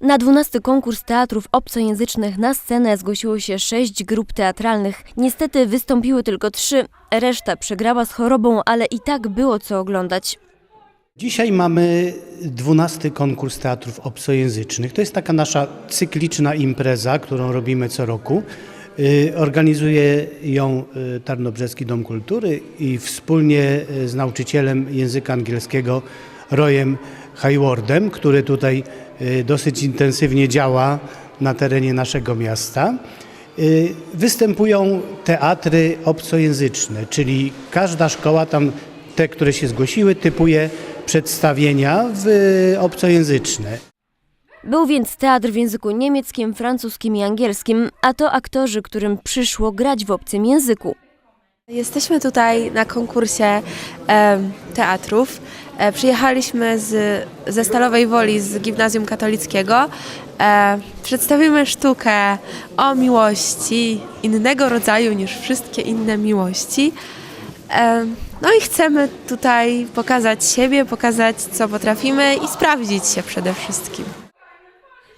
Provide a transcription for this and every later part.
Na 12 konkurs teatrów obcojęzycznych na scenę zgłosiło się sześć grup teatralnych. Niestety wystąpiły tylko trzy. Reszta przegrała z chorobą, ale i tak było co oglądać. Dzisiaj mamy 12 konkurs teatrów obcojęzycznych. To jest taka nasza cykliczna impreza, którą robimy co roku. Y, Organizuje ją y, Tarnobrzeski Dom Kultury i wspólnie y, z nauczycielem języka angielskiego Royem Haywardem, który tutaj dosyć intensywnie działa na terenie naszego miasta. Y, Występują teatry obcojęzyczne, czyli każda szkoła tam te, które się zgłosiły, typuje przedstawienia w obcojęzyczne. Był więc teatr w języku niemieckim, francuskim i angielskim, a to aktorzy, którym przyszło grać w obcym języku. Jesteśmy tutaj na konkursie e, teatrów. E, przyjechaliśmy z, ze Stalowej Woli z Gimnazjum Katolickiego. E, przedstawimy sztukę o miłości innego rodzaju niż wszystkie inne miłości. E, no i chcemy tutaj pokazać siebie, pokazać co potrafimy i sprawdzić się przede wszystkim.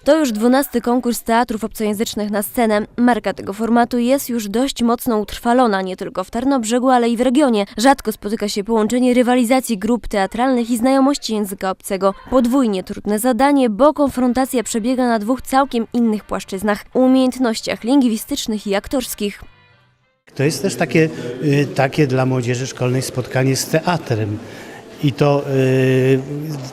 To już 12 konkurs teatrów obcojęzycznych na scenę. Marka tego formatu jest już dość mocno utrwalona, nie tylko w Tarnobrzegu, ale i w regionie. Rzadko spotyka się połączenie rywalizacji grup teatralnych i znajomości języka obcego. Podwójnie trudne zadanie, bo konfrontacja przebiega na dwóch całkiem innych płaszczyznach umiejętnościach lingwistycznych i aktorskich. To jest też takie, y, takie dla młodzieży szkolnej spotkanie z teatrem. I to y,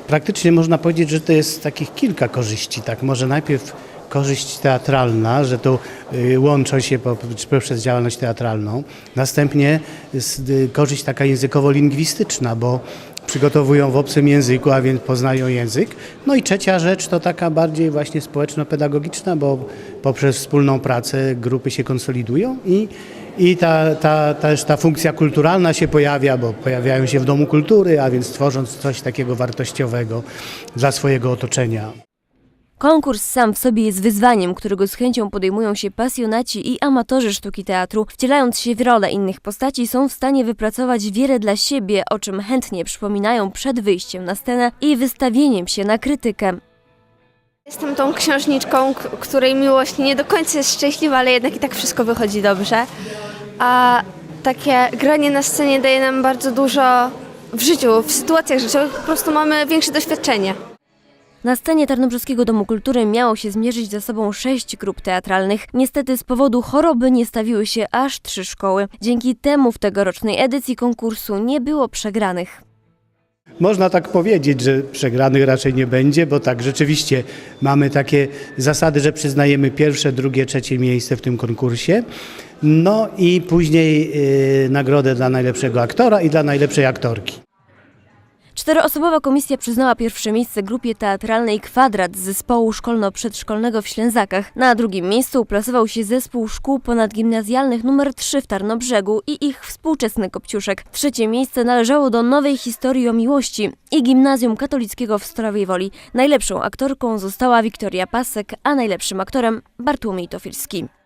praktycznie można powiedzieć, że to jest takich kilka korzyści. Tak, może najpierw korzyść teatralna, że tu y, łączą się po- poprzez działalność teatralną. Następnie y, korzyść taka językowo-lingwistyczna, bo przygotowują w obcym języku, a więc poznają język. No i trzecia rzecz to taka bardziej właśnie społeczno-pedagogiczna, bo poprzez wspólną pracę grupy się konsolidują i, i ta, ta, też ta funkcja kulturalna się pojawia, bo pojawiają się w Domu Kultury, a więc tworząc coś takiego wartościowego dla swojego otoczenia. Konkurs sam w sobie jest wyzwaniem, którego z chęcią podejmują się pasjonaci i amatorzy sztuki teatru. Wcielając się w rolę innych postaci, są w stanie wypracować wiele dla siebie, o czym chętnie przypominają przed wyjściem na scenę i wystawieniem się na krytykę. Jestem tą księżniczką, której miłość nie do końca jest szczęśliwa, ale jednak i tak wszystko wychodzi dobrze. A takie granie na scenie daje nam bardzo dużo w życiu, w sytuacjach życiowych po prostu mamy większe doświadczenie. Na scenie Tarnobrzeskiego Domu Kultury miało się zmierzyć ze sobą sześć grup teatralnych. Niestety z powodu choroby nie stawiły się aż trzy szkoły. Dzięki temu w tegorocznej edycji konkursu nie było przegranych. Można tak powiedzieć, że przegranych raczej nie będzie, bo tak rzeczywiście mamy takie zasady, że przyznajemy pierwsze, drugie, trzecie miejsce w tym konkursie. No i później y, nagrodę dla najlepszego aktora i dla najlepszej aktorki. Czteroosobowa komisja przyznała pierwsze miejsce grupie teatralnej Kwadrat z zespołu szkolno-przedszkolnego w Ślęzakach. Na drugim miejscu uplasował się zespół szkół ponadgimnazjalnych nr 3 w Tarnobrzegu i ich współczesny Kopciuszek. Trzecie miejsce należało do Nowej Historii o Miłości i Gimnazjum Katolickiego w Stalowej Woli. Najlepszą aktorką została Wiktoria Pasek, a najlepszym aktorem Bartłomiej Tofilski.